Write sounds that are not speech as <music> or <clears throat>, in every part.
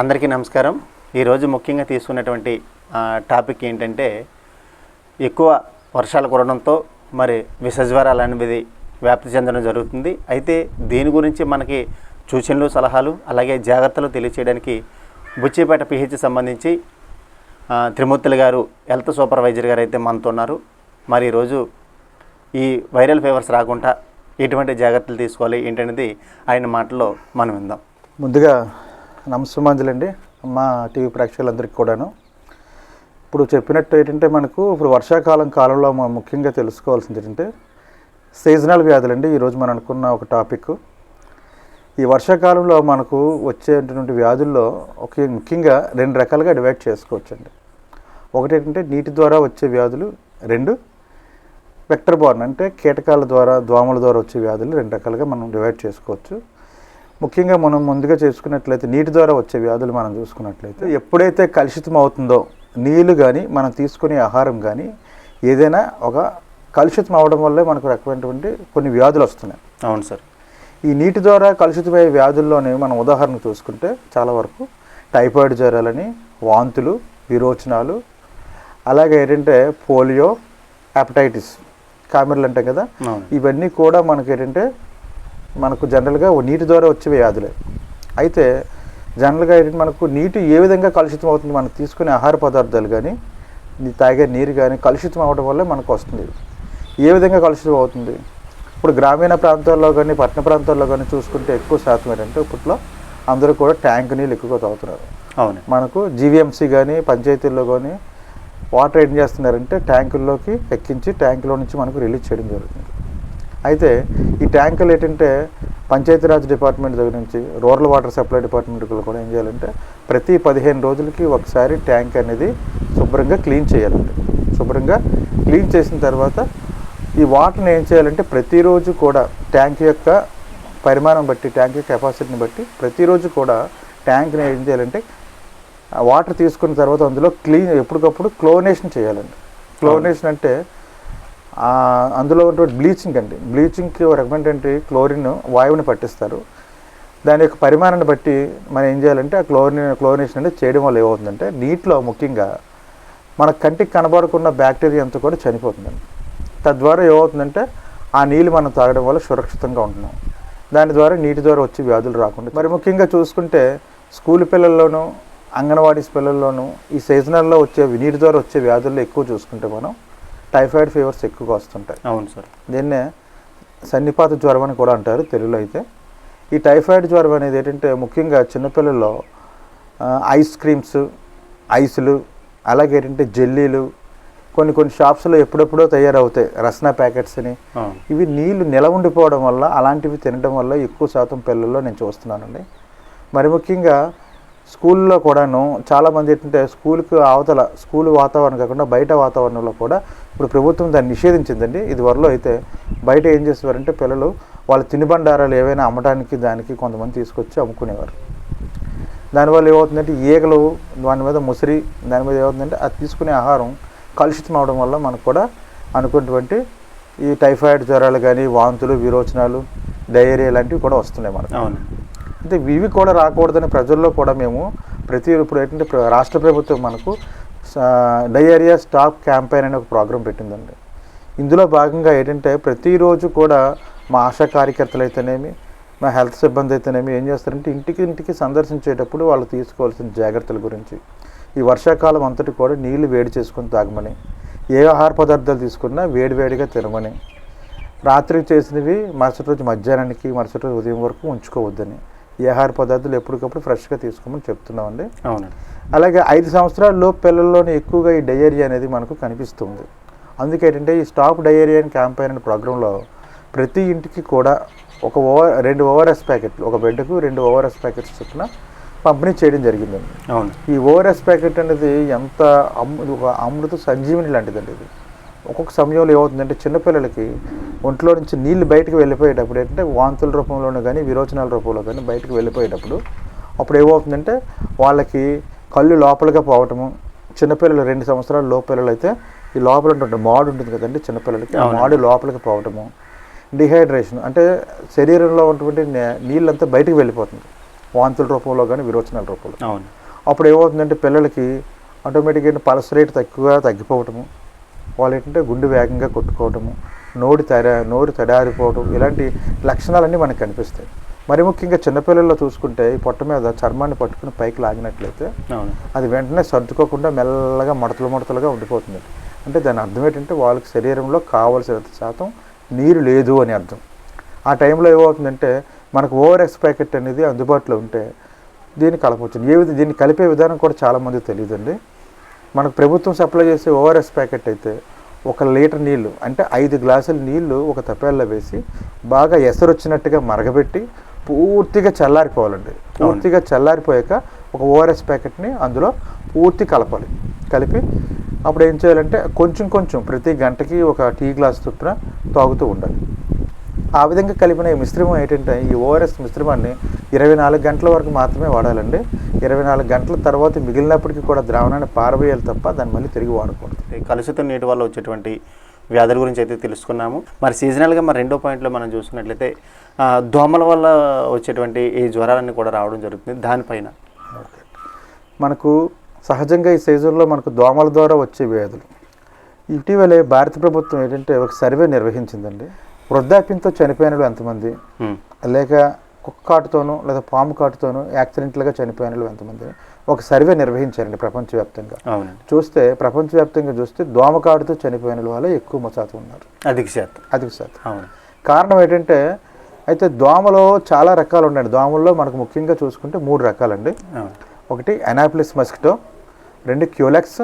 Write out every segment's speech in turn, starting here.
అందరికీ నమస్కారం. ఈరోజు ముఖ్యంగా తీసుకున్నటువంటి టాపిక్ ఏంటంటే ఎక్కువ వర్షాలు కురడంతో మరి విషజ్వరాలు అనేది వ్యాప్తి చెందడం జరుగుతుంది. అయితే దీని గురించి మనకి సూచనలు సలహాలు అలాగే జాగ్రత్తలు తెలియచేయడానికి బుచ్చిపేట పిహెచ్ సంబంధించి త్రిమూర్తులు గారు హెల్త్ సూపర్వైజర్ గారు అయితే మనతో ఉన్నారు. మరి ఈరోజు ఈ వైరల్ ఫీవర్స్ రాకుండా ఎటువంటి జాగ్రత్తలు తీసుకోవాలి ఏంటనేది ఆయన మాటల్లో మనం విందాం. ముందుగా నమస్సమాంజలండి. మా టీవీ ప్రేక్షకులందరికీ కూడాను. ఇప్పుడు చెప్పినట్టు ఏంటంటే మనకు ఇప్పుడు వర్షాకాలం కాలంలో మనం ముఖ్యంగా తెలుసుకోవాల్సింది ఏంటంటే సీజనల్ వ్యాధులండి. ఈరోజు మనం అనుకున్న ఒక టాపిక్. ఈ వర్షాకాలంలో మనకు వచ్చేటువంటి వ్యాధుల్లో ఒక ముఖ్యంగా రెండు రకాలుగా డివైడ్ చేసుకోవచ్చండి. ఒకటి ఏంటంటే నీటి ద్వారా వచ్చే వ్యాధులు రెండు వెక్టర్ బార్న్ అంటే కీటకాల ద్వారా దోమల ద్వారా వచ్చే వ్యాధులు రెండు రకాలుగా మనం డివైడ్ చేసుకోవచ్చు. ముఖ్యంగా మనం ముందుగా చేసుకున్నట్లయితే నీటి ద్వారా వచ్చే వ్యాధులు మనం చూసుకున్నట్లయితే ఎప్పుడైతే కలుషితం అవుతుందో నీళ్ళు కానీ మనం తీసుకునే ఆహారం కానీ ఏదైనా ఒక కలుషితం అవడం వల్లే మనకు రకమైనటువంటి కొన్ని వ్యాధులు వస్తున్నాయి. అవును సార్. ఈ నీటి ద్వారా కలుషితమయ్యే వ్యాధుల్లోనే మనం ఉదాహరణ చూసుకుంటే చాలా వరకు టైఫాయిడ్ జ్వరాలని వాంతులు విరోచనాలు అలాగే ఏంటంటే పోలియో హెపటైటిస్ కామెర్లు అంటాం కదా ఇవన్నీ కూడా మనకి ఏంటంటే మనకు జనరల్గా నీటి ద్వారా వచ్చే వ్యాధులే. అయితే జనరల్గా ఏంటంటే మనకు నీటి ఏ విధంగా కలుషితం అవుతుంది మనం తీసుకునే ఆహార పదార్థాలు కానీ తాగే నీరు కానీ కలుషితం అవడం వల్ల మనకు వస్తుంది. ఏ విధంగా కలుషితం అవుతుంది? ఇప్పుడు గ్రామీణ ప్రాంతాల్లో కానీ పట్టణ ప్రాంతాల్లో కానీ చూసుకుంటే ఎక్కువ శాతం ఏంటంటే ఇప్పట్లో అందరూ కూడా ట్యాంక్ నీళ్ళు ఎక్కువగా తాగుతున్నారు. అవును. మనకు జీవీఎంసీ కానీ పంచాయతీల్లో కానీ వాటర్ ఏం చేస్తున్నారంటే ట్యాంకుల్లోకి ఎక్కించి ట్యాంకులో నుంచి మనకు రిలీజ్ చేయడం జరుగుతుంది. అయితే ఈ ట్యాంకులు ఏంటంటే పంచాయతీరాజ్ డిపార్ట్మెంట్ దగ్గర నుంచి రూరల్ వాటర్ సప్లై డిపార్ట్మెంట్ కూడా ఏం చేయాలంటే ప్రతి పదిహేను రోజులకి ఒకసారి ట్యాంక్ అనేది శుభ్రంగా క్లీన్ చేయాలండి. శుభ్రంగా క్లీన్ చేసిన తర్వాత ఈ వాటర్ని ఏం చేయాలంటే ప్రతిరోజు కూడా ట్యాంక్ యొక్క పరిమాణం బట్టి ట్యాంక్ యొక్క కెపాసిటీని బట్టి ప్రతిరోజు కూడా ట్యాంక్ని ఏం చేయాలంటే వాటర్ తీసుకున్న తర్వాత అందులో క్లీన్ ఎప్పటికప్పుడు క్లోనేషన్ చేయాలండి. క్లోనేషన్ అంటే అందులో ఉన్నటువంటి బ్లీచింగ్ అండి. బ్లీచింగ్కి ఒక రకమైన ఏంటి? క్లోరిన్ వాయువుని పట్టిస్తారు. దాని యొక్క పరిమాణాన్ని బట్టి మనం ఏం చేయాలంటే ఆ క్లోరిన్ క్లోరినేషన్ అనేది చేయడం వల్ల ఏమవుతుందంటే నీటిలో ముఖ్యంగా మన కంటికి కనబడకున్న బ్యాక్టీరియా అంతా కూడా చనిపోతుందండి. తద్వారా ఏమవుతుందంటే ఆ నీళ్ళు మనం తాగడం వల్ల సురక్షితంగా ఉంటున్నాం. దాని ద్వారా నీటి ద్వారా వచ్చే వ్యాధులు రాకుండా మరి ముఖ్యంగా చూసుకుంటే స్కూల్ పిల్లల్లోనూ అంగన్వాడీస్ పిల్లల్లోనూ ఈ సీజనల్లో వచ్చే నీటి ద్వారా వచ్చే వ్యాధుల్లో ఎక్కువ చూసుకుంటే మనం టైఫాయిడ్ ఫీవర్స్ ఎక్కువగా వస్తుంటాయి. అవును సార్. దీన్నే సన్నిపాత జ్వరం అని కూడా అంటారు తెలుగులో అయితే. ఈ టైఫాయిడ్ జ్వరం అనేది ఏంటంటే ముఖ్యంగా చిన్నపిల్లల్లో ఐస్ క్రీమ్స్ ఐసులు అలాగే ఏంటంటే జెల్లీలు కొన్ని కొన్ని షాప్స్లో ఎప్పుడెప్పుడో తయారవుతాయి రస్నా ప్యాకెట్స్ అని. ఇవి నీళ్ళు నిల ఉండిపోవడం వల్ల అలాంటివి తినడం వల్ల ఎక్కువ శాతం పిల్లల్లో నేను చూస్తున్నానండి. మరి ముఖ్యంగా స్కూల్లో కూడాను చాలామంది ఏంటంటే స్కూల్కి అవతల స్కూల్ వాతావరణం కాకుండా బయట వాతావరణంలో కూడా ఇప్పుడు ప్రభుత్వం దాన్ని నిషేధించిందండి. ఇది వరలో అయితే బయట ఏం చేసేవారంటే పిల్లలు వాళ్ళ తినుబండారాలు ఏవైనా అమ్మడానికి దానికి కొంతమంది తీసుకొచ్చి అమ్ముకునేవారు. దానివల్ల ఏమవుతుందంటే ఈగలు దాని మీద ముసిరి దాని మీద ఏమవుతుందంటే అది తీసుకునే ఆహారం కలుషితం అవడం వల్ల మనకు కూడా అనుకున్నటువంటి ఈ టైఫాయిడ్ జ్వరాలు కానీ వాంతులు విరోచనాలు డయేరియా లాంటివి కూడా వస్తున్నాయి మనకు. అవును అంటే ఇవి కూడా రాకూడదని ప్రజల్లో కూడా మేము ప్రతి ఇప్పుడు ఏంటంటే రాష్ట్ర ప్రభుత్వం మనకు డయేరియా స్టాప్ క్యాంపెయిన్ అనే ఒక ప్రోగ్రాం పెట్టిందండి. ఇందులో భాగంగా ఏంటంటే ప్రతిరోజు కూడా మా ఆశా కార్యకర్తలు అయితేనేమి మా హెల్త్ సిబ్బంది అయితేనేమి ఏం చేస్తారంటే ఇంటికి ఇంటికి సందర్శించేటప్పుడు వాళ్ళు తీసుకోవాల్సిన జాగ్రత్తల గురించి. ఈ వర్షాకాలం అంతటి కూడా నీళ్ళు వేడి చేసుకొని తాగమని ఏ ఆహార పదార్థాలు తీసుకున్నా వేడివేడిగా తినమని. రాత్రి చేసినవి మరుసటి రోజు మధ్యాహ్నానికి మరుసటి రోజు ఉదయం వరకు ఉంచుకోవద్దని. ఈ ఆహార పదార్థాలు ఎప్పటికప్పుడు ఫ్రెష్గా తీసుకోమని చెప్తున్నామండి. అవునండి. అలాగే ఐదు సంవత్సరాల్లో పిల్లల్లోనే ఎక్కువగా ఈ డయేరియా అనేది మనకు కనిపిస్తుంది. అందుకే ఏంటంటే ఈ స్టాప్ డయేరియా అని క్యాంపెయిన్ అనే ప్రోగ్రాంలో ప్రతి ఇంటికి కూడా ఒక ఓవర్ రెండు ఓఆర్ఎస్ ప్యాకెట్లు ఒక బెడ్కు రెండు ఓఆర్ఎస్ ప్యాకెట్స్ చొప్పున పంపిణీ చేయడం జరిగిందండి. అవును. ఈ ఓఆర్ఎస్ ప్యాకెట్ అనేది ఎంత అమృత సంజీవని లాంటిదండి ఇది. ఒక్కొక్క సమయంలో ఏమవుతుందంటే చిన్నపిల్లలకి ఒంట్లో నుంచి నీళ్ళు బయటకు వెళ్ళిపోయేటప్పుడు ఏంటంటే వాంతుల రూపంలోనూ కానీ విరోచనాల రూపంలో కానీ బయటకు వెళ్ళిపోయేటప్పుడు అప్పుడు ఏమవుతుందంటే వాళ్ళకి కళ్ళు లోపలిగా పోవటము చిన్నపిల్లలు రెండు సంవత్సరాల లోపిల్లలు అయితే ఈ లోపల ఉంటుంది మాడు ఉంటుంది కదండి చిన్నపిల్లలకి ఆ. మాడు లోపలికి పోవటము డిహైడ్రేషన్ అంటే శరీరంలో ఉన్నటువంటి నీళ్ళంతా బయటకు వెళ్ళిపోతుంది వాంతుల రూపంలో కానీ విరోచనాల రూపంలో అవును అప్పుడు ఏమవుతుందంటే పిల్లలకి ఆటోమేటిక్గా పల్స్ రేట్ తక్కువగా తగ్గిపోవటము వాళ్ళు ఏంటంటే గుండె వేగంగా కొట్టుకోవటము నోరు తెర నోరు తడారిపోవటం ఇలాంటి లక్షణాలన్నీ మనకు కనిపిస్తాయి. మరి ముఖ్యంగా చిన్నపిల్లల్లో చూసుకుంటే ఈ పొట్ట మీద చర్మాన్ని పట్టుకుని పైకి లాగినట్లయితే అది వెంటనే సర్దుకోకుండా మెల్లగా ముడతలు ముడతలుగా ఉండిపోతుంది. అంటే దాని అర్థం ఏంటంటే వాళ్ళకి శరీరంలో కావలసినంత శాతం నీరు లేదు అని అర్థం. ఆ టైంలో ఏమవుతుందంటే మనకు ఓఆర్ఎస్ ప్యాకెట్ అనేది అందుబాటులో ఉంటే దీన్ని కలపవచ్చు. ఏ విధంగా దీన్ని కలిపే విధానం కూడా చాలామంది తెలియదండి. మనకు ప్రభుత్వం సప్లై చేసే ఓఆర్ఎస్ ప్యాకెట్ అయితే ఒక లీటర్ నీళ్ళు అంటే ఐదు గ్లాసుల నీళ్ళు ఒక తపేల్లో వేసి బాగా ఎసరు వచ్చినట్టుగా మరగబెట్టి పూర్తిగా చల్లారిపోవాలండి. పూర్తిగా చల్లారిపోయాక ఒక ఓఆర్ఎస్ ప్యాకెట్ని అందులో పూర్తి కలపాలి. కలిపి అప్పుడు ఏం చేయాలంటే కొంచెం కొంచెం ప్రతి గంటకి ఒక టీ గ్లాస్ చొప్పున తాగుతూ ఉండాలి. ఆ విధంగా కలిపిన ఈ మిశ్రమం ఏంటంటే ఈ ఓఆర్ఎస్ మిశ్రమాన్ని ఇరవై నాలుగు గంటల వరకు మాత్రమే వాడాలండి. ఇరవై నాలుగు గంటల తర్వాత మిగిలినప్పటికీ కూడా ద్రావణాన్ని పారవేయాలి తప్ప దాన్ని మళ్ళీ తిరిగి వాడకూడదు. కలుషిత నీటి వల్ల వచ్చేటువంటి వ్యాధుల గురించి అయితే తెలుసుకున్నాము. మరి సీజనల్గా మరి రెండో పాయింట్లో మనం చూసుకున్నట్లయితే దోమల వల్ల వచ్చేటువంటి ఈ జ్వరాలన్నీ కూడా రావడం జరుగుతుంది. దానిపైన మనకు సహజంగా ఈ సీజన్లో మనకు దోమల ద్వారా వచ్చే వ్యాధులు. ఇటీవలే భారత ప్రభుత్వం ఏంటంటే ఒక సర్వే నిర్వహించిందండి. వృద్ధాప్యంతో చనిపోయిన ఎంతమంది? లేక కుక్క కాటుతోనూ లేదా పాము కాటుతోనూ యాక్సిడెంట్లుగా చనిపోయిన వాళ్ళు ఎంతమంది. ఒక సర్వే నిర్వహించారండి ప్రపంచవ్యాప్తంగా. చూస్తే ప్రపంచవ్యాప్తంగా చూస్తే దోమకాటుతో చనిపోయిన వాళ్ళే ఎక్కువ శాతం ఉన్నారు. అధిక శాతం. అధిక శాతం. అవును. కారణం ఏంటంటే అయితే దోమలో చాలా రకాలు ఉన్నాయండి దోమల్లో మనకు ముఖ్యంగా చూసుకుంటే మూడు రకాలండి. ఒకటి అనాప్లిస్ మస్కిటో రెండు క్యూలెక్స్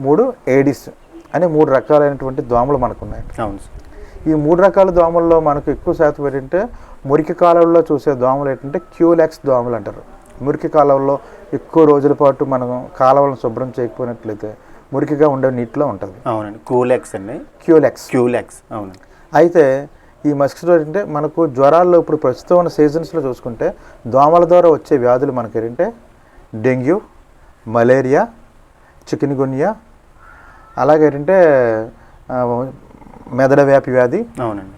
మూడు ఏడిస్ అనే మూడు రకాలైనటువంటి దోమలు మనకు ఉన్నాయి అవును సార్. ఈ మూడు రకాల దోమల్లో మనకు ఎక్కువ శాతం ఏంటంటే మురికి కాలువల్లో చూసే దోమలు ఏంటంటే క్యూలెక్స్ దోమలు అంటారు. మురికి కాలువల్లో ఎక్కువ రోజుల పాటు మనం కాలువలను శుభ్రం చేయకపోయినట్లయితే మురికిగా ఉండే నీటిలో ఉంటుంది. అవునండి. కూలెక్స్ అండి. క్యూలెక్స్. క్యూలెక్స్. అవునండి అయితే ఈ మస్కిటో అంటే మనకు జ్వరాల్లో ఇప్పుడు ప్రస్తుతం ఉన్న సీజన్స్లో చూసుకుంటే దోమల ద్వారా వచ్చే వ్యాధులు మనకి ఏంటంటే డెంగ్యూ మలేరియా చికెన్ గున్యా అలాగే ఏంటంటే ఆ, మెదడ వ్యాపి వ్యాధి. అవునండి.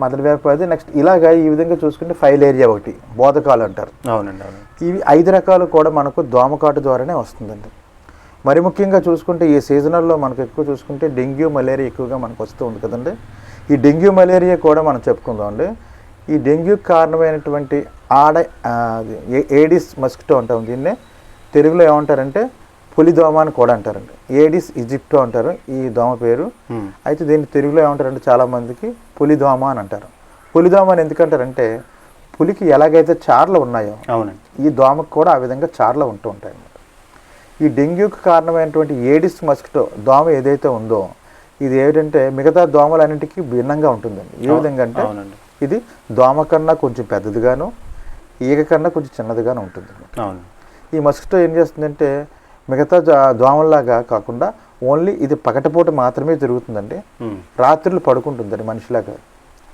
మెదడ వ్యాపి వ్యాధి నెక్స్ట్ ఇలాగా ఈ విధంగా చూసుకుంటే ఫైలేరియా ఒకటి బోధకాలు అంటారు. అవునండి అవును ఇవి ఐదు రకాలు కూడా మనకు దోమకాటు ద్వారానే వస్తుందండి. మరి ముఖ్యంగా చూసుకుంటే ఈ సీజనల్లో మనకు ఎక్కువ చూసుకుంటే డెంగ్యూ మలేరియా ఎక్కువగా మనకు వస్తూ ఉంది కదండి. ఈ డెంగ్యూ మలేరియా కూడా మనం చెప్పుకుందాం అండి. ఈ డెంగ్యూ కారణమైనటువంటి ఆడ ఏడిస్ మస్కిటో అంటాం దీన్నే. తెలుగులో ఏమంటారంటే పులి దోమ అని కూడా అంటారండి. ఏడిస్ ఈజిప్టో అంటారు. ఈ దోమ పేరు. అయితే దీన్ని తెలుగులో ఏమంటారంటే చాలామందికి పులిదోమ అని అంటారు. పులిదోమ అని ఎందుకంటారంటే పులికి ఎలాగైతే చార్లు ఉన్నాయో అవునండి. ఈ దోమకు కూడా ఆ విధంగా చార్లు ఉంటూ ఉంటాయి అన్నమాట ఈ డెంగ్యూకి కారణమైనటువంటి ఏడిస్ మస్కిటో దోమ ఏదైతే ఉందో ఇది ఏంటంటే మిగతా దోమలన్నింటికి భిన్నంగా ఉంటుందండి. ఏ విధంగా అంటే అవునండి. ఇది దోమ కన్నా కొంచెం పెద్దదిగాను ఈగ కన్నా కొంచెం చిన్నదిగాను ఉంటుంది ఈ మస్కిటో ఏం చేస్తుందంటే మిగతా దోమల్లాగా కాకుండా ఓన్లీ ఇది పగటిపూట మాత్రమే తిరుగుతుందండి ఉమ్, రాత్రులు పడుకుంటుందండి మనిషిలాగా.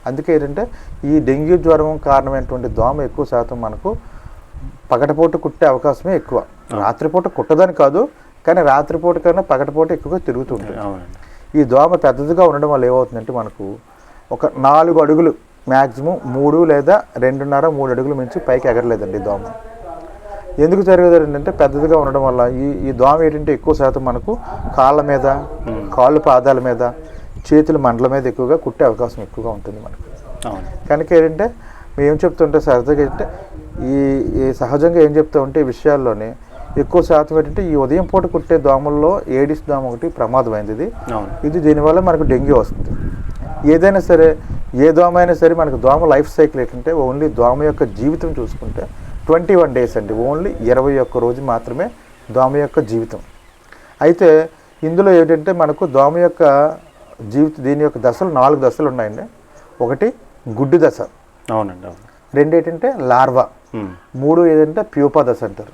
అందుకే ఏంటంటే ఈ డెంగ్యూ జ్వరం కారణమైనటువంటి దోమ ఎక్కువ శాతం మనకు పగటిపూట కుట్టే అవకాశమే ఎక్కువ. రాత్రిపూట కుట్టదని కాదు కానీ రాత్రిపూట కన్నా పగటిపూట ఎక్కువగా తిరుగుతూ ఉంటుంది. అవునండి. ఈ దోమ పెద్దదిగా ఉండడం వల్ల ఏమవుతుందంటే మనకు ఒక నాలుగు అడుగులు మ్యాక్సిమం మూడు లేదా రెండున్నర మూడు అడుగులు మించి పైకి ఎగరలేదండి ఈ దోమ. ఎందుకు జరిగేది ఏంటంటే పెద్దదిగా ఉండడం వల్ల ఈ ఈ దోమ ఏంటంటే ఎక్కువ శాతం మనకు కాళ్ళ మీద కాళ్ళు పాదాల మీద చేతుల మండల మీద ఎక్కువగా కుట్టే అవకాశం ఎక్కువగా ఉంటుంది మనకు. కనుక ఏంటంటే మేము ఏం చెప్తుంటే సరదాగా ఏంటంటే ఈ ఈ సహజంగా ఏం చెప్తా ఉంటే ఈ విషయాల్లోనే ఎక్కువ శాతం ఏంటంటే ఈ ఉదయం పూట కుట్టే దోమల్లో ఏడిస్ దోమ ఒకటి ప్రమాదమైంది ఇది. ఇది దీనివల్ల మనకు డెంగ్యూ వస్తుంది. ఏదైనా సరే ఏ దోమ అయినా సరే మనకు దోమ లైఫ్ సైకిల్ ఏంటంటే ఓన్లీ దోమ యొక్క జీవితం చూసుకుంటే ట్వంటీ వన్ డేస్ అండి. ఓన్లీ ఇరవై ఒక్క రోజు మాత్రమే దోమ యొక్క జీవితం. అయితే ఇందులో ఏంటంటే మనకు దోమ యొక్క జీవిత దీని యొక్క దశలు నాలుగు దశలు ఉన్నాయండి. ఒకటి గుడ్డు దశ. అవునండి అవును. రెండు ఏంటంటే లార్వా. మూడు ఏదంటే ప్యూపా దశ అంటారు.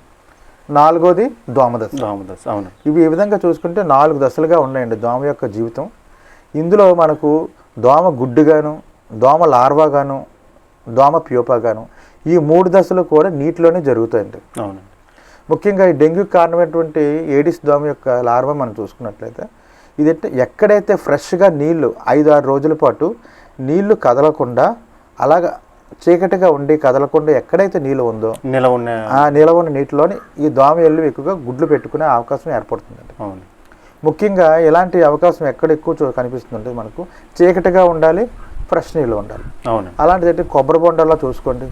నాలుగోది దోమ దశ. దోమదశ అవును. ఇవి ఈ విధంగా చూసుకుంటే నాలుగు దశలుగా ఉన్నాయండి దోమ యొక్క జీవితం. ఇందులో మనకు దోమ గుడ్డుగాను దోమ లార్వాగాను దోమ ప్యూపాగాను ఈ మూడు దశలు కూడా నీటిలోనే జరుగుతాయండి. అవునండి. ముఖ్యంగా ఈ డెంగ్యూ కారణమైనటువంటి ఏడిస్ దోమ యొక్క లార్వా మనం చూసుకున్నట్లయితే ఇది అంటే ఎక్కడైతే ఫ్రెష్గా నీళ్ళు ఐదు ఆరు రోజుల పాటు నీళ్ళు కదలకుండా అలాగ చీకటిగా ఉండి కదలకుండా ఎక్కడైతే నీళ్ళు ఉందో నిలవ ఉన్న ఆ నిలవ ఉన్న నీటిలోని ఈ దోమ ఎల్లు ఎక్కువగా గుడ్లు పెట్టుకునే అవకాశం ఏర్పడుతుందండి. అవును. ముఖ్యంగా ఇలాంటి అవకాశం ఎక్కడ ఎక్కువ కనిపిస్తుందంటే మనకు చీకటిగా ఉండాలి ఫ్రెష్ నీళ్ళు ఉండాలి. అవును అలాంటిది అంటే కొబ్బరి బొండాల్లో చూసుకోండి.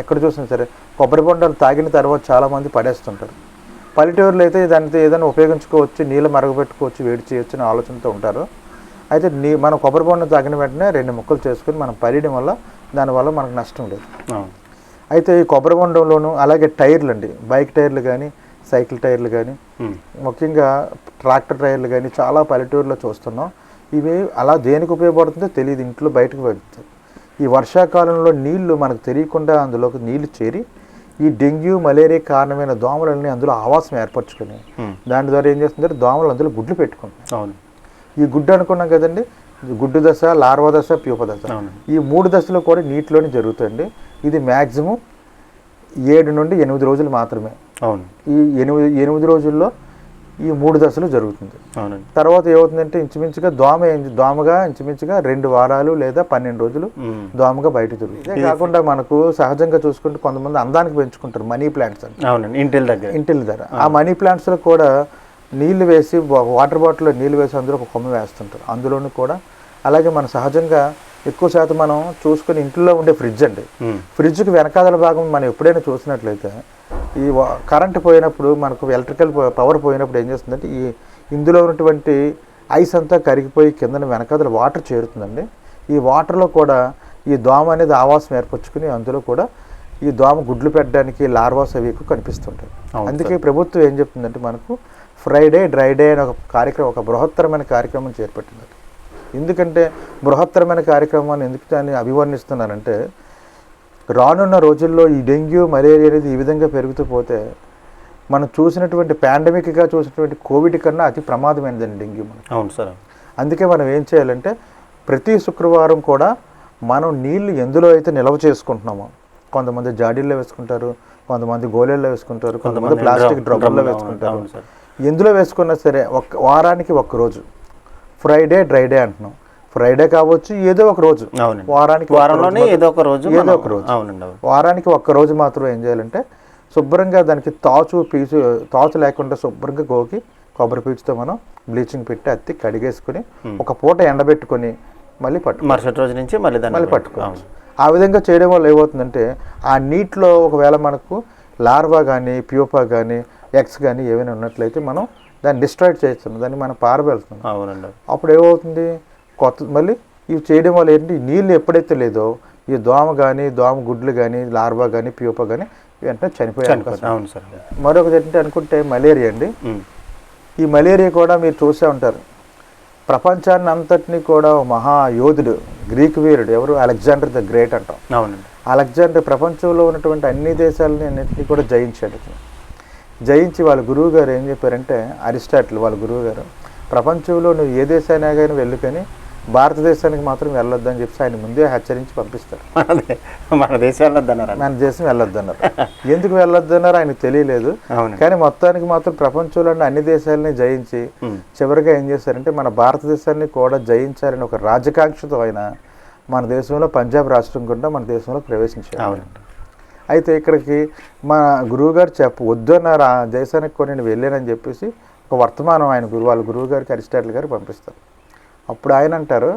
ఎక్కడ చూసినా సరే కొబ్బరి బొండాలు తాగిన తర్వాత చాలామంది పడేస్తుంటారు. పల్లెటూరులో అయితే దానితో ఏదైనా ఉపయోగించుకోవచ్చు నీళ్ళు మరగబెట్టుకోవచ్చు వేడి చేయొచ్చు అనే ఆలోచనతో ఉంటారు. అయితే నీ మనం కొబ్బరి బొండం తాగిన వెంటనే రెండు ముక్కలు చేసుకుని మనం పరియడం వల్ల దానివల్ల మనకు నష్టం లేదు. అయితే ఈ కొబ్బరి బొండంలోను అలాగే టైర్లు అండి. బైక్ టైర్లు కానీ సైకిల్ టైర్లు కానీ. ముఖ్యంగా ట్రాక్టర్ టైర్లు కానీ చాలా పల్లెటూరులో చూస్తున్నాం. ఇవి అలా దేనికి ఉపయోగపడుతుందో తెలియదు. ఇంట్లో బయటకు పెడుతుంది ఈ వర్షాకాలంలో నీళ్ళు మనకు తెలియకుండా అందులోకి నీళ్ళు చేరి ఈ డెంగ్యూ మలేరియా కారణమైన దోమలన్నీ అందులో ఆవాసం ఏర్పరచుకొని. దాని ద్వారా ఏం చేస్తుందంటే దోమలు అందులో గుడ్లు పెట్టుకుంటాయి. అవును. ఈ గుడ్డు అనుకున్నాం కదండి? గుడ్డు దశ లార్వా దశ ప్యూప దశ. ఈ మూడు దశలు కూడా నీటిలోనే జరుగుతుంది ఇది మ్యాక్సిమం ఏడు నుండి ఎనిమిది రోజులు మాత్రమే. అవును. ఈ ఎనిమిది ఎనిమిది రోజుల్లో ఈ మూడు దశలు జరుగుతుంది. తర్వాత ఏమవుతుందంటే ఇంచుమించుగా దోమ దోమగా ఇంచుమించుగా రెండు వారాలు లేదా పన్నెండు రోజులు. దోమగా బయట తిరుగుతుంది. ఇదే కాకుండా మనకు సహజంగా చూసుకుంటే కొంతమంది అందానికి పెంచుకుంటారు మనీ ప్లాంట్స్ అని. ఇంటిల దగ్గర. ఇంటిల ధర ఆ. మనీ ప్లాంట్స్లో కూడా నీళ్ళు వేసి వాటర్ బాటిల్లో నీళ్ళు వేసి అందులో ఒక కొమ్మ వేస్తుంటారు. అందులోనూ కూడా. అలాగే మన సహజంగా ఎక్కువ శాతం మనం చూసుకుని ఇంట్లో ఉండే ఫ్రిడ్జ్ అండి. ఫ్రిడ్జ్కి వెనకాదల భాగం మనం ఎప్పుడైనా చూసినట్లయితే ఈ కరెంట్ పోయినప్పుడు మనకు ఎలక్ట్రికల్ పవర్ పోయినప్పుడు ఏం చేస్తుందంటే ఈ ఇందులో ఉన్నటువంటి ఐస్ అంతా కరిగిపోయి కిందన వెనకాదల వాటర్ చేరుతుందండి. ఈ వాటర్లో కూడా ఈ దోమ అనేది ఆవాసం ఏర్పరచుకుని అందులో కూడా ఈ దోమ గుడ్లు పెట్టడానికి లార్వాస్ అవి ఎక్కువ కనిపిస్తుంటాయి. అందుకే ప్రభుత్వం ఏం చెప్తుందంటే మనకు ఫ్రైడే డ్రై డే అనే ఒక కార్యక్రమం ఒక బృహత్తరమైన కార్యక్రమం చేపట్టింది. ఎందుకంటే బృహత్తరమైన కార్యక్రమాన్ని ఎందుకు దాన్ని అభివర్ణిస్తున్నానంటే రానున్న రోజుల్లో ఈ డెంగ్యూ మలేరియా అనేది ఈ విధంగా పెరుగుతూ పోతే మనం చూసినటువంటి పాండమిక్గా చూసినటువంటి కోవిడ్ కన్నా అతి ప్రమాదమైనదండి డెంగ్యూ మనకి. అవును సార్ అందుకే మనం ఏం చేయాలంటే ప్రతి శుక్రవారం కూడా మనం నీళ్ళు ఎందులో అయితే నిల్వ చేసుకుంటున్నామో కొంతమంది జాడీల్లో వేసుకుంటారు కొంతమంది గోళీల్లో వేసుకుంటారు కొంతమంది ప్లాస్టిక్ డ్రమ్లో, వేసుకుంటారు. ఎందులో వేసుకున్నా సరే ఒక వారానికి ఒక్క రోజు ఫ్రైడే డ్రై డే అంటున్నాం. ఫ్రైడే కావచ్చు ఏదో ఒక రోజు. వారానికి వారంలోనే ఏదో ఒక రోజు ఏదో ఒక రోజు. అవునండి అవును. వారానికి ఒక్క రోజు మాత్రం ఏం చేయాలంటే శుభ్రంగా దానికి తాచు పీచు తాచు లేకుండా శుభ్రంగా గోకి కొబ్బరి పీచుతో మనం బ్లీచింగ్ పెట్టి అత్తి కడిగేసుకుని ఒక పూట ఎండబెట్టుకొని మళ్ళీ పట్టు మరుసటి రోజు నుంచి మళ్ళీ దాన్ని మళ్ళీ పట్టుకోవచ్చు ఆ విధంగా చేయడం వల్ల ఏమవుతుందంటే ఆ నీటిలో ఒకవేళ మనకు లార్వా కానీ ప్యూపా కానీ ఎక్స్ కానీ ఏమైనా ఉన్నట్లయితే మనం దాన్ని డిస్ట్రాయిడ్ చేస్తున్నాం దాన్ని మనం పారబెళ్తున్నాం అవునండి అవును. అప్పుడు ఏమవుతుంది? కొత్త మళ్ళీ ఇవి చేయడం వల్ల ఏంటి? నీళ్ళు ఎప్పుడైతే లేదో ఈ దోమ కానీ దోమ గుడ్లు కానీ లార్వా కానీ ప్యూపా కానీ వెంటనే చనిపోయే అవును సార్. మరొకటి ఏంటంటే అనుకుంటే మలేరియా అండి. ఈ మలేరియా కూడా మీరు చూసే ఉంటారు. ప్రపంచాన్ని అంతటినీ కూడా ఓ మహా యోధుడు గ్రీక్ వీరుడు ఎవరు? అలెగ్జాండర్ ద గ్రేట్ అంటాం. అవునండి. అలెగ్జాండర్ ప్రపంచంలో ఉన్నటువంటి అన్ని దేశాలని అన్నింటినీ కూడా జయించాడు. జయించి వాళ్ళ గురువు గారు ఏం చెప్పారంటే అరిస్టాటిల్ వాళ్ళ గురువు గారు ప్రపంచంలో నువ్వు ఏ దేశాన్ని కానీ వెళ్ళు కానీ భారతదేశానికి మాత్రం వెళ్ళొద్దని చెప్పి ఆయన ముందే హెచ్చరించి పంపిస్తారు. మన దేశాల్లో అన్నారు మన దేశం వెళ్ళొద్దన్నారు. ఎందుకు వెళ్ళొద్దన్నారు? ఆయనకు తెలియలేదు. కానీ మొత్తానికి మాత్రం ప్రపంచంలో అన్ని దేశాలని జయించి. చివరిగా ఏం చేశారంటే మన భారతదేశాన్ని కూడా జయించాలని ఒక రాజకాంక్షతో ఆయన మన దేశంలో పంజాబ్ రాష్ట్రం కూడా మన దేశంలో ప్రవేశించారు. అయితే ఇక్కడికి మా గురువుగారు చెప్ప వద్దు అన్నారు ఆ దేశానికి కూడా నేను వెళ్ళానని చెప్పేసి ఒక వర్తమానం ఆయన గురువు వాళ్ళ గురువు గారికి అరిస్టాటిల్ గారు పంపిస్తారు. అప్పుడు ఆయన అంటారు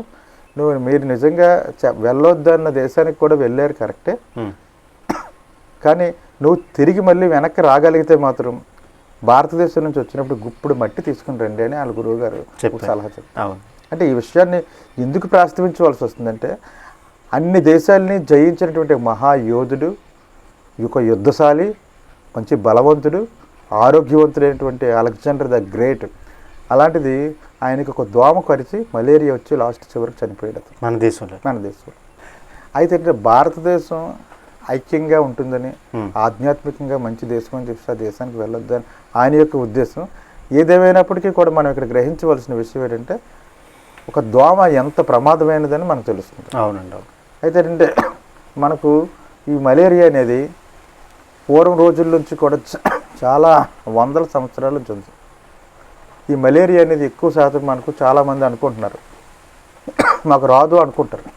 నువ్వు మీరు నిజంగా వెళ్ళొద్దు అన్న దేశానికి కూడా వెళ్ళారు కరెక్టే. కానీ నువ్వు తిరిగి మళ్ళీ వెనక్కి రాగలిగితే మాత్రం భారతదేశం నుంచి వచ్చినప్పుడు గుప్పుడు మట్టి తీసుకుని రండి అని వాళ్ళ గురువు గారు. సలహా చెప్పారు అవును అంటే ఈ విషయాన్ని ఎందుకు ప్రాస్తావించవలసి వస్తుందంటే అన్ని దేశాలని జయించినటువంటి మహాయోధుడు ఒక యుద్ధశాలి మంచి బలవంతుడు ఆరోగ్యవంతుడైనటువంటి అలెగ్జాండర్ ద గ్రేట్ అలాంటిది ఆయనకి ఒక దోమ కరిచి మలేరియా వచ్చి లాస్ట్ చివరికి చనిపోయాడు మన దేశంలో. మన దేశంలో. అయితే ఏంటంటే భారతదేశం ఐక్యంగా ఉంటుందని. ఆధ్యాత్మికంగా మంచి దేశం అని చెప్పి ఆ దేశానికి వెళ్ళొద్దని ఆయన యొక్క ఉద్దేశం. ఏదేమైనప్పటికీ కూడా మనం ఇక్కడ గ్రహించవలసిన విషయం ఏంటంటే ఒక దోమ ఎంత ప్రమాదమైనదని మనకు తెలుస్తుంది. అవునండి అవును. అయితే ఏంటంటే <clears throat> మనకు ఈ మలేరియా అనేది పూర్వం రోజుల నుంచి కూడా చాలా వందల సంవత్సరాల నుంచి ఉంది. ఈ మలేరియా అనేది ఎక్కువ శాతం మనకు చాలామంది అనుకుంటున్నారు. మాకు రాదు అనుకుంటారు.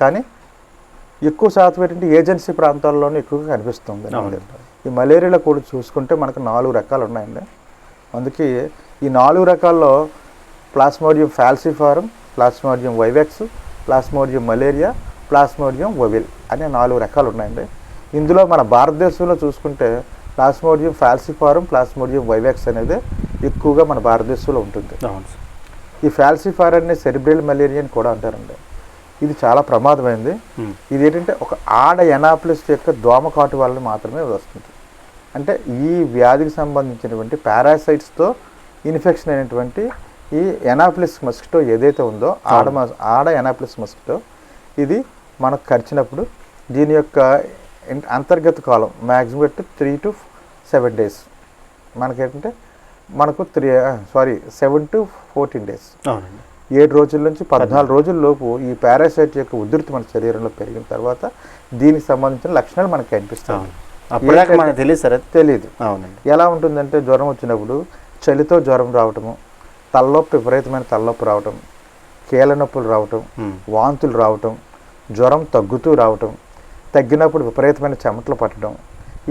కానీ ఎక్కువ శాతం ఏంటంటే ఏజెన్సీ ప్రాంతాల్లోనే ఎక్కువగా కనిపిస్తుంది. ఈ మలేరియాలో కూడా చూసుకుంటే మనకు నాలుగు రకాలు ఉన్నాయండి. అందుకే ఈ నాలుగు రకాల్లో plasmodium falciparum plasmodium vivax plasmodium malaria plasmodium ovale అనే నాలుగు రకాలు ఉన్నాయండి. ఇందులో మన భారతదేశంలో చూసుకుంటే ప్లాస్మోడియం ఫాల్సిఫారం ప్లాస్మోడియం వైవెక్స్ అనేది ఎక్కువగా మన భారతదేశంలో ఉంటుంది. ఈ ఫాల్సిఫారాన్ని సెరిబ్రల్ మలేరియా అని కూడా అంటారండి. ఇది చాలా ప్రమాదమైంది. ఇది ఏంటంటే ఒక ఆడ ఎనాప్లిస్ యొక్క దోమకాటు వల్ల మాత్రమే వస్తుంది. అంటే ఈ వ్యాధికి సంబంధించినటువంటి పారాసైట్స్తో ఇన్ఫెక్షన్ అయినటువంటి ఈ ఎనాప్లిస్ మస్కిటో ఏదైతే ఉందో ఆడ ఆడ ఎనాప్లిస్ మస్కిటో ఇది మనకు కరిచినప్పుడు దీని యొక్క అంతర్గత కాలం మ్యాక్సిమం పెట్టి త్రీ టు సెవెన్ డేస్. మనకేంటంటే మనకు three sorry seven to fourteen days. ఏడు రోజుల నుంచి పద్నాలుగు రోజుల లోపు ఈ పారాసైట్ యొక్క ఉధృతి మన శరీరంలో పెరిగిన తర్వాత దీనికి సంబంధించిన లక్షణాలు మనకి కనిపిస్తాయి. మనకు తెలియదు సార్ తెలియదు అవునండి. ఎలా ఉంటుందంటే జ్వరం వచ్చినప్పుడు చలితో జ్వరం రావటము తలనొప్పి విపరీతమైన తలనొప్పి రావటం కీళ్ళ నొప్పులు రావటం. వాంతులు రావటం జ్వరం తగ్గుతూ రావటం తగ్గినప్పుడు విపరీతమైన చెమటలు పట్టడం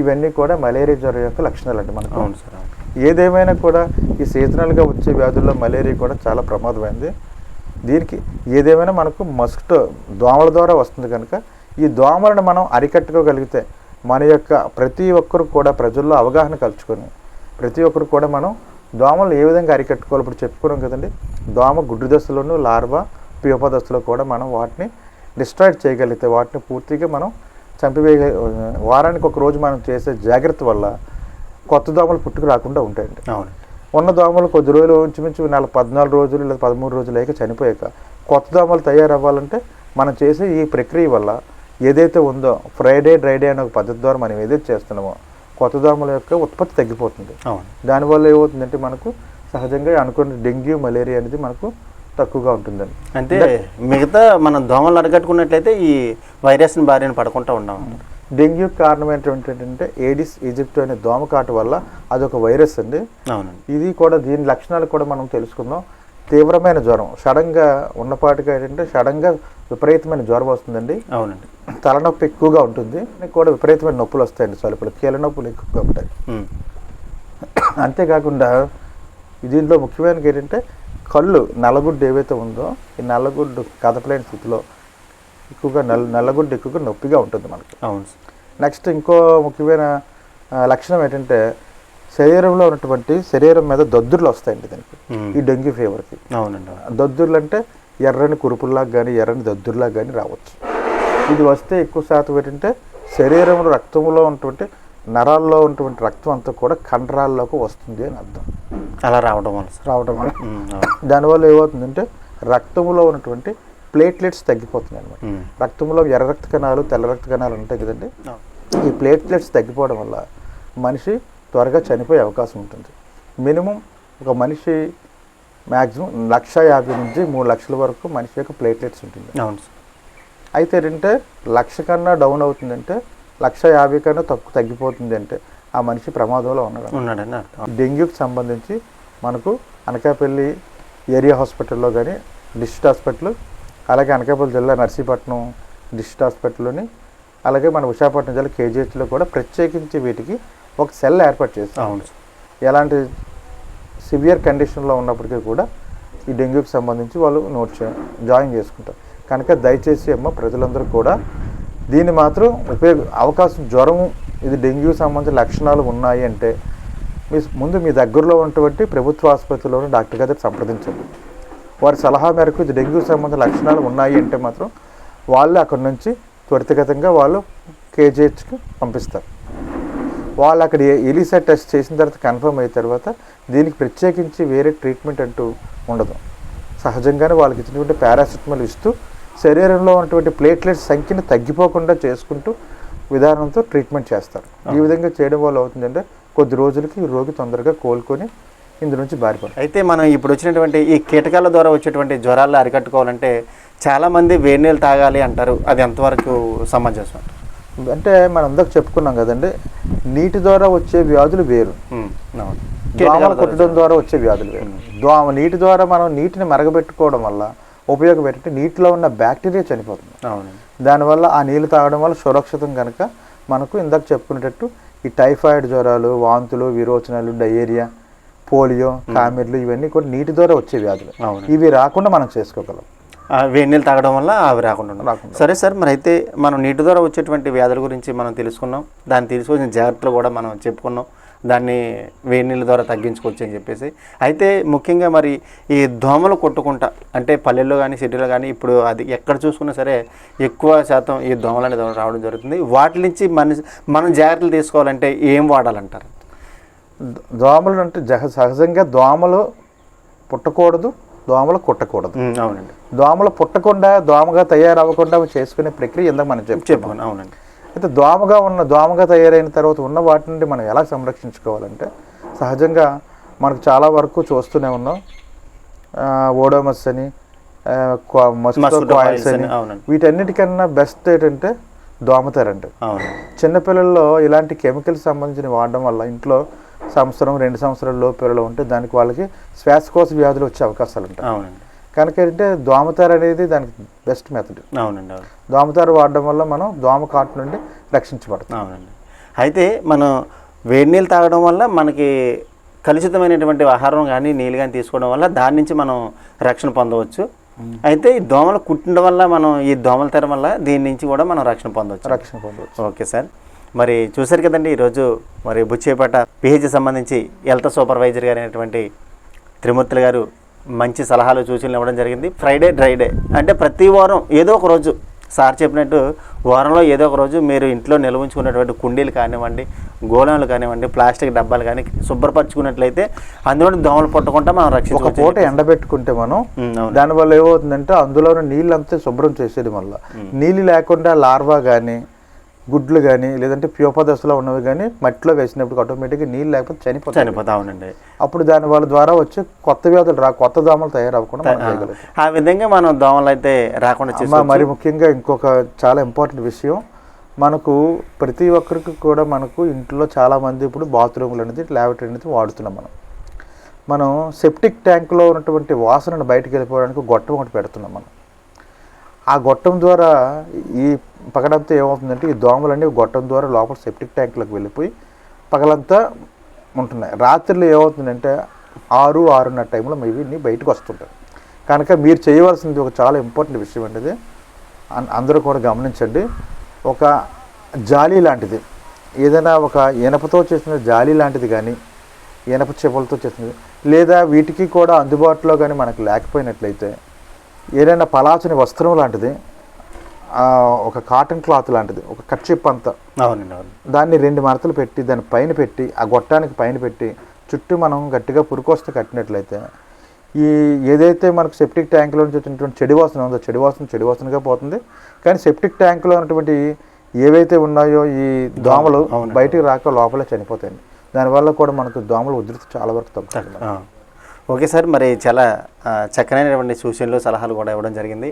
ఇవన్నీ కూడా మలేరియా జ్వరం యొక్క లక్షణాలు అండి మనకు. అవును సార్ ఏదేమైనా కూడా ఈ సీజనల్గా వచ్చే వ్యాధుల్లో మలేరియా కూడా చాలా ప్రమాదమైంది. దీనికి ఏదేమైనా మనకు మస్కిటో దోమల ద్వారా వస్తుంది కనుక ఈ దోమలను మనం అరికట్టుకోగలిగితే మన యొక్క ప్రతి ఒక్కరు కూడా ప్రజల్లో అవగాహన కలుచుకొని ప్రతి ఒక్కరు కూడా మనం దోమలు ఏ విధంగా అరికట్టుకోవాలి ఇప్పుడు చెప్పుకున్నాం కదండి. దోమ గుడ్డు దశలోను లార్వా ప్యూప దశలో కూడా మనం వాటిని డిస్ట్రాక్ట్ చేయగలిగితే వాటిని పూర్తిగా మనం చంపివేయ వారానికి ఒక రోజు మనం చేసే జాగ్రత్త వల్ల కొత్త దోమలు పుట్టుకు రాకుండా ఉంటాయండి. అవును. ఉన్న దోమలు కొద్ది రోజులు ఇంచుమించు నెల పద్నాలుగు రోజులు లేదా పదమూడు రోజులు అయ్యాక చనిపోయాక కొత్త దోమలు తయారవ్వాలంటే మనం చేసే ఈ ప్రక్రియ వల్ల ఏదైతే ఉందో ఫ్రైడే డ్రైడే అనే ఒక పద్ధతి ద్వారా మనం ఏదైతే చేస్తున్నామో కొత్త దోమల యొక్క ఉత్పత్తి తగ్గిపోతుంది. అవును. దానివల్ల ఏమవుతుందంటే మనకు సహజంగా అనుకున్న డెంగ్యూ మలేరియా అనేది మనకు తక్కువగా ఉంటుందండి అంటే మిగతా మనం దోమలు అరగట్టుకున్నట్లయితే ఈ వైరస్ని బారిన పడకుండా ఉన్నాం డెంగ్యూ కారణమైనటువంటి ఏంటంటే ఏడిస్ ఈజిప్ట్ అనే దోమకాటు వల్ల అదొక వైరస్ అండి. అవునండి. ఇది కూడా దీని లక్షణాలు కూడా మనం తెలుసుకుందాం. తీవ్రమైన జ్వరం సడన్గా ఉన్నపాటిగా ఏంటంటే సడన్గా విపరీతమైన జ్వరం వస్తుందండి. అవునండి. తలనొప్పి ఎక్కువగా ఉంటుంది. కూడా విపరీతమైన నొప్పులు వస్తాయండి సలుపులు కీళ్ళ నొప్పులు ఎక్కువగా ఉంటాయి. అంతేకాకుండా దీంట్లో ముఖ్యమైనది ఏంటంటే కళ్ళు నల్లగుడ్డు ఏవైతే ఉందో ఈ నల్లగుడ్డు కదపలేని స్థితిలో ఎక్కువగా నల్ల నల్లగుడ్డు ఎక్కువగా నొప్పిగా ఉంటుంది మనకి. అవును నెక్స్ట్ ఇంకో ముఖ్యమైన లక్షణం ఏంటంటే శరీరంలో ఉన్నటువంటి శరీరం మీద దద్దుర్లు వస్తాయండి దీనికి. ఈ డెంగ్యూ ఫీవర్కి. అవునండి అవును. దద్దుర్లు అంటే ఎర్రని కురుపుల్లాగా కానీ ఎర్రని దద్దుర్లాగా కానీ రావచ్చు. ఇది వస్తే ఎక్కువ శాతం ఏంటంటే శరీరంలో రక్తంలో ఉన్నటువంటి నరాల్లో ఉన్నటువంటి రక్తం అంతా కూడా కండరాల్లోకి వస్తుంది అని అర్థం. అలా రావడం వల్ల రావడం వల్ల. దానివల్ల ఏమవుతుందంటే రక్తంలో ఉన్నటువంటి ప్లేట్లెట్స్ తగ్గిపోతున్నాయి అనమాట. రక్తంలో ఎర్ర రక్త కణాలు తెల్ల రక్త కణాలు ఉంటాయి కదండి. ఈ ప్లేట్లెట్స్ తగ్గిపోవడం వల్ల మనిషి త్వరగా చనిపోయే అవకాశం ఉంటుంది. మినిమం ఒక మనిషి మ్యాక్సిమం లక్ష యాభై నుంచి మూడు లక్షల వరకు మనిషి యొక్క ప్లేట్లెట్స్ ఉంటుంది అయితే ఏంటంటే లక్ష కన్నా డౌన్ అవుతుందంటే లక్ష యాభై కన్నా తక్కువ తగ్గిపోతుంది అంటే ఆ మనిషి ప్రమాదంలో ఉన్నాడు. ఉన్నాడని అర్థం. డెంగ్యూకి సంబంధించి మనకు అనకాపల్లి ఏరియా హాస్పిటల్లో కానీ డిస్ట్రిక్ట్ హాస్పిటల్ అలాగే అనకాపల్లి జిల్లా నర్సీపట్నం డిస్ట్రిక్ట్ హాస్పిటల్లోని అలాగే మన విశాఖపట్నం జిల్లా కేజీహెచ్లో కూడా ప్రత్యేకించి వీటికి ఒక సెల్ ఏర్పాటు చేస్తాం అవును ఎలాంటి సివియర్ కండిషన్లో ఉన్నప్పటికీ కూడా ఈ డెంగ్యూకి సంబంధించి వాళ్ళు నోట్ చే జాయిన్ చేసుకుంటారు. కనుక దయచేసి అమ్మ ప్రజలందరూ కూడా దీన్ని మాత్రం ఉపయోగ అవకాశం జ్వరం ఇది డెంగ్యూ సంబంధించిన లక్షణాలు ఉన్నాయి అంటే మీ ముందు మీ దగ్గరలో ఉన్నటువంటి ప్రభుత్వ ఆసుపత్రిలోని డాక్టర్ గారితో సంప్రదించండి. వారి సలహా మేరకు ఇది డెంగ్యూ సంబంధించిన లక్షణాలు ఉన్నాయి అంటే మాత్రం వాళ్ళు అక్కడి నుంచి త్వరితగతంగా వాళ్ళు కేజీహెచ్కి పంపిస్తారు. వాళ్ళు అక్కడ ఎలిసా టెస్ట్ చేసిన తర్వాత కన్ఫర్మ్ అయిన తర్వాత దీనికి ప్రత్యేకించి వేరే ట్రీట్మెంట్ అంటూ ఉండదు. సహజంగానే వాళ్ళకి ఇచ్చినటువంటి పారాసిటమాల్ ఇస్తూ శరీరంలో ఉన్నటువంటి ప్లేట్లెట్స్ సంఖ్యను తగ్గిపోకుండా చేసుకుంటూ విధానంతో ట్రీట్మెంట్ చేస్తారు. ఈ విధంగా చేయడం వల్ల అవుతుందంటే కొద్ది రోజులకి ఈ రోగి తొందరగా కోలుకొని ఇందు నుంచి బారిపడతారు అయితే మనం ఇప్పుడు వచ్చినటువంటి ఈ కీటకాల ద్వారా వచ్చేటువంటి జ్వరాలు అరికట్టుకోవాలంటే చాలామంది వేడి నీళ్ళు తాగాలి అంటారు. అది ఎంతవరకు సమంజసం అంటే మనం అందరికి చెప్పుకున్నాం కదండి నీటి ద్వారా వచ్చే వ్యాధులు వేరు. దోమలు ద్వారా కొట్టడం ద్వారా వచ్చే వ్యాధులు వేరు. దోమ నీటి ద్వారా మనం నీటిని మరగబెట్టుకోవడం వల్ల ఉపయోగం ఏంటంటే నీటిలో ఉన్న బ్యాక్టీరియా చనిపోతుంది. దానివల్ల ఆ నీళ్ళు తాగడం వల్ల సురక్షితం కనుక మనకు ఇందాక చెప్పుకునేటట్టు ఈ టైఫాయిడ్ జ్వరాలు వాంతులు విరోచనాలు డయేరియా పోలియో కామెర్లు ఇవన్నీ కూడా నీటి ద్వారా వచ్చే వ్యాధులు. అవును. ఇవి రాకుండా మనం చేసుకోగలం. వేడి నీళ్ళు తాగడం వల్ల అవి రాకుండా. సరే సార్ మరి అయితే మనం నీటి ద్వారా వచ్చేటువంటి వ్యాధుల గురించి మనం తెలుసుకున్నాం. దాన్ని తీసుకోవాల్సిన జాగ్రత్తలు కూడా మనం చెప్పుకున్నాం. దాన్ని వేడి నీళ్ళ ద్వారా తగ్గించుకోవచ్చు అని చెప్పేసి. అయితే ముఖ్యంగా మరి ఈ దోమలు కొట్టుకుంటా అంటే పల్లెల్లో కానీ సిటీలో కానీ ఇప్పుడు అది ఎక్కడ చూసుకున్నా సరే ఎక్కువ శాతం ఈ దోమలు అనేది రావడం జరుగుతుంది. వాటి నుంచి మన మనం జాగ్రత్తలు తీసుకోవాలంటే ఏం వాడాలంటారు? దోమలు అంటే జహ సహజంగా దోమలు పుట్టకూడదు దోమలు కుట్టకూడదు. అవునండి. దోమలు పుట్టకుండా దోమగా తయారవ్వకుండా చేసుకునే ప్రక్రియ ఇందాక మనం చెప్పు చెప్పుకోండి అవునండి. అయితే దోమగా ఉన్న దోమగా తయారైన తర్వాత ఉన్న వాటి నుండి మనం ఎలా సంరక్షించుకోవాలంటే సహజంగా మనకు చాలా వరకు చూస్తూనే ఉన్నాం. ఓడోమస్ అని కాయిల్స్ అని. వీటన్నిటికన్నా బెస్ట్ ఏంటంటే దోమతెరండి చిన్నపిల్లల్లో ఇలాంటి కెమికల్స్ సంబంధించిన వాడడం వల్ల ఇంట్లో సంవత్సరం రెండు సంవత్సరాల లోపు పిల్లలు ఉంటే దానికి వాళ్ళకి శ్వాసకోశ వ్యాధులు వచ్చే అవకాశాలు ఉంటాయి. కనుక ఏంటంటే దోమతెర అనేది దానికి బెస్ట్ మెథడ్ అవునండి అవును. దోమతెర వాడడం వల్ల మనం దోమ కాటు నుండి రక్షించబడతాం. అవునండి. అయితే మనం వేడి నీళ్ళు తాగడం వల్ల మనకి కలుషితమైనటువంటి ఆహారం కానీ నీళ్ళు కానీ తీసుకోవడం వల్ల దాని నుంచి మనం రక్షణ పొందవచ్చు. అయితే ఈ దోమలు కుట్టడం వల్ల మనం ఈ దోమల తెర వల్ల దీని నుంచి కూడా మనం రక్షణ పొందవచ్చు. రక్షణ పొందవచ్చు. Okay sir. మరి చూశారు కదండి ఈరోజు మరి బుచ్చేపేట పిహెచ్ సంబంధించి హెల్త్ సూపర్వైజర్ గారు అయినటువంటి త్రిమూర్తులు గారు మంచి సలహాలు సూచనలు ఇవ్వడం జరిగింది. ఫ్రైడే డ్రై డే అంటే ప్రతి వారం ఏదో ఒక రోజు సార్ చెప్పినట్టు వారంలో ఏదో ఒక రోజు మీరు ఇంట్లో నిల్వ ఉంచుకున్నటువంటి కుండీలు కానివ్వండి గోళాలు కానివ్వండి ప్లాస్టిక్ డబ్బాలు కానీ శుభ్రపరచుకున్నట్లయితే అందులో దోమలు పుట్టకుండా మనం ఒక రక్షించుకోవచ్చు పూట ఎండబెట్టుకుంటే మనం దానివల్ల ఏమవుతుందంటే అందులో ఉన్న నీళ్ళంతా శుభ్రం చేసేది వల్ల నీళ్ళు లేకుండా లార్వా కానీ గుడ్లు కానీ లేదంటే ప్యూప దశలో ఉన్నవి కానీ మట్టిలో వేసినప్పుడు ఆటోమేటిక్గా నీళ్ళు లేకపోతే చనిపోతాయి. చనిపోతా అవునండి అప్పుడు దాని వాళ్ళ ద్వారా వచ్చి కొత్త వ్యాధులు రా కొత్త దోమలు తయారవ్వకుండా ఆ విధంగా మనం దోమలు అయితే రాకుండా మరి ముఖ్యంగా ఇంకొక చాలా ఇంపార్టెంట్ విషయం. మనకు ప్రతి ఒక్కరికి కూడా మనకు ఇంట్లో చాలా మంది ఇప్పుడు బాత్రూములు అనేది ల్యాబరేటరీ అనేది వాడుతున్నాం మనం. మనం సెప్టిక్ ట్యాంక్లో ఉన్నటువంటి వాసనను బయటకు వెళ్ళిపోవడానికి గొట్టం ఒకటి పెడుతున్నాం మనం. ఆ గొట్టం ద్వారా ఈ పగలంతా ఏమవుతుందంటే ఈ దోమలన్నీ గొట్టం ద్వారా లోపల సెప్టిక్ ట్యాంక్లోకి వెళ్ళిపోయి పగలంతా ఉంటున్నాయి. రాత్రిలో ఏమవుతుందంటే ఆరు ఆరున్నర టైంలో ఇవన్నీ బయటకు వస్తుంటాయి. కనుక మీరు చేయవలసింది ఒక చాలా ఇంపార్టెంట్ విషయం అండి. అన్- అందరూ కూడా గమనించండి. ఒక జాలీ లాంటిది. ఏదైనా ఒక ఇనపతో చేసిన జాలీ లాంటిది కానీ ఇనప చెప్పులతో చేసినది లేదా వీటికి కూడా అందుబాటులో కానీ మనకు లేకపోయినట్లయితే ఏదైనా పలాచని వస్త్రం లాంటిది ఒక కాటన్ క్లాత్ లాంటిది ఒక కట్చిప్ అంతా దాన్ని రెండు మడతలు పెట్టి దాని పైన పెట్టి ఆ గొట్టానికి పైన పెట్టి చుట్టూ మనం గట్టిగా పురుకొస్తే కట్టినట్లయితే ఈ ఏదైతే మనకు సెప్టిక్ ట్యాంక్లో నుంచి వచ్చినటువంటి చెడు వాసన ఉందో చెడు వాసన చెడు వాసనగా పోతుంది కానీ సెప్టిక్ ట్యాంక్లో ఉన్నటువంటి ఏవైతే ఉన్నాయో ఈ దోమలు. బయటికి రాక లోపలే చనిపోతాయండి దానివల్ల కూడా మనకు దోమల ఉధృతి చాలా వరకు తగ్గుతుంది. ఓకే సార్ మరి చాలా చక్కనైనటువంటి సూచనలు సలహాలు కూడా ఇవ్వడం జరిగింది.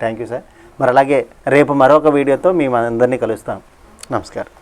Thank you sir. మరి అలాగే రేపు మరొక వీడియోతో మేము అందరినీ కలుస్తాం. నమస్కారం.